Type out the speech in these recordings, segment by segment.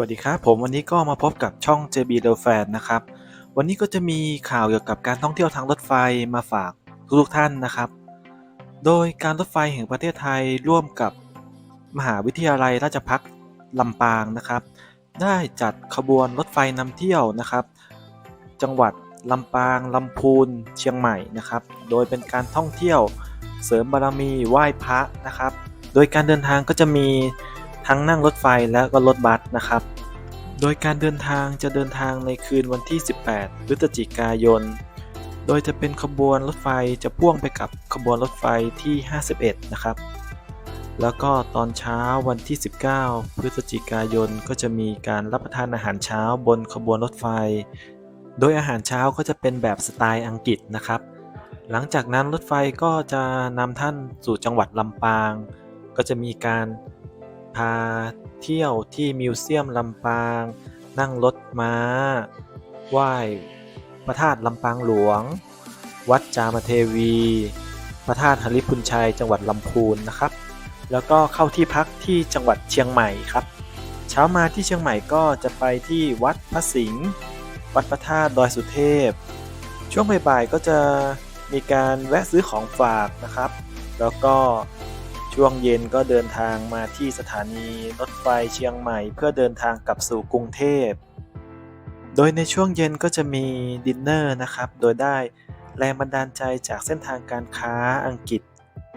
วัสดีครับ ผมวันนี้ก็มาพบกับช่อง JB r e l Fan นะครับ วันนี้ก็จะมีข่าวเกี่ยวกับการท่องเที่ยวทางรถไฟมาฝากทุกท่านนะครับ โดยการรถไฟแห่งประเทศไทยร่วมกับมหาวิทยาลัยราชภัฏลำปางนะครับ ได้จัดขบวนรถไฟนำเที่ยวนะครับ จังหวัดลำปางลำพูนเชียงใหม่นะครับ โดยเป็นการท่องเที่ยวเสริมบารมีไหว้พระนะครับ โดยการเดินทางก็จะมี ทั้งนั่งรถไฟและก็รถบัสนะครับ โดยการเดินทางจะเดินทางในคืนวันที่ 18พฤศจิกายน โดยจะเป็นขบวนรถไฟจะพ่วงไปกับขบวนรถไฟที่ 51 นะครับ แล้วก็ตอนเช้าวันที่ 19 พฤศจิกายนก็จะมีการรับประทานอาหารเช้าบนขบวนรถไฟ โดยอาหารเช้าก็จะเป็นแบบสไตล์อังกฤษนะครับ หลังจากนั้นรถไฟก็จะนำท่านสู่จังหวัดลำปาง ก็จะมีการ พาเที่ยวที่มิวเซียมลำปาง นั่งรถม้า ไหว้พระธาตุลำปางหลวง วัดจามเทวี พระธาตุหริพุนชัยจังหวัดลำพูนนะครับ แล้วก็เข้าที่พักที่จังหวัดเชียงใหม่ครับ เช้ามาที่เชียงใหม่ก็จะไปที่วัดพระสิงห์ วัดพระธาตุดอยสุเทพ ช่วงบ่ายๆก็จะมีการแวะซื้อของฝากนะครับ แล้วก็ ช่วงเย็นก็เดินทางมาที่สถานีรถไฟเชียงใหม่ เพื่อเดินทางกลับสู่กรุงเทพ โดยในช่วงเย็นก็จะมีดินเนอร์นะครับ โดยได้แรงบันดาลใจจากเส้นทางการค้าอังกฤษ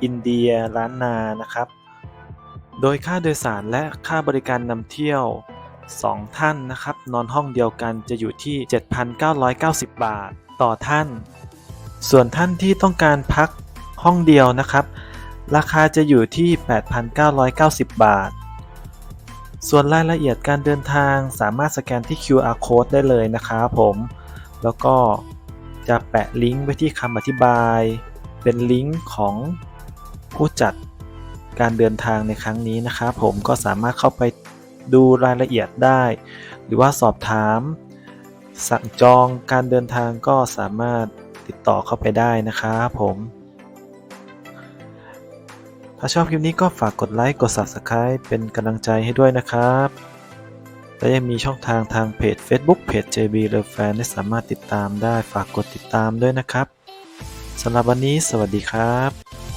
อินเดียล้านนานะครับ โดยค่าโดยสารและค่าบริการนำเที่ยว 2 ท่านนะครับ นอนห้องเดียวกันจะอยู่ที่ 7,990 บาทต่อท่าน ส่วนท่านที่ต้องการพักห้องเดียวนะครับ ราคาจะอยู่ที่ 8,990 บาท ส่วนรายละเอียดการเดินทางสามารถสแกนที่ QR code ได้เลยนะครับผม แล้วก็จะแปะลิงก์ไว้ที่คำอธิบาย เป็นลิงก์ของผู้จัดการเดินทางในครั้งนี้นะครับผมก็สามารถเข้าไปดูรายละเอียดได้ หรือว่าสอบถาม สั่งจองการเดินทางก็สามารถติดต่อเข้าไปได้นะครับผม ถ้าชอบคลิปนี้ก็ฝากกดไลค์ กด Subscribe เป็นกำลังใจให้ด้วยนะครับ และยังมีช่องทางทางเพจ Facebook เพจ JB l e Fan ได้สามารถติดตามได้ฝากกดติดตามด้วยนะครับสำหรับวันนี้สวัสดีครับ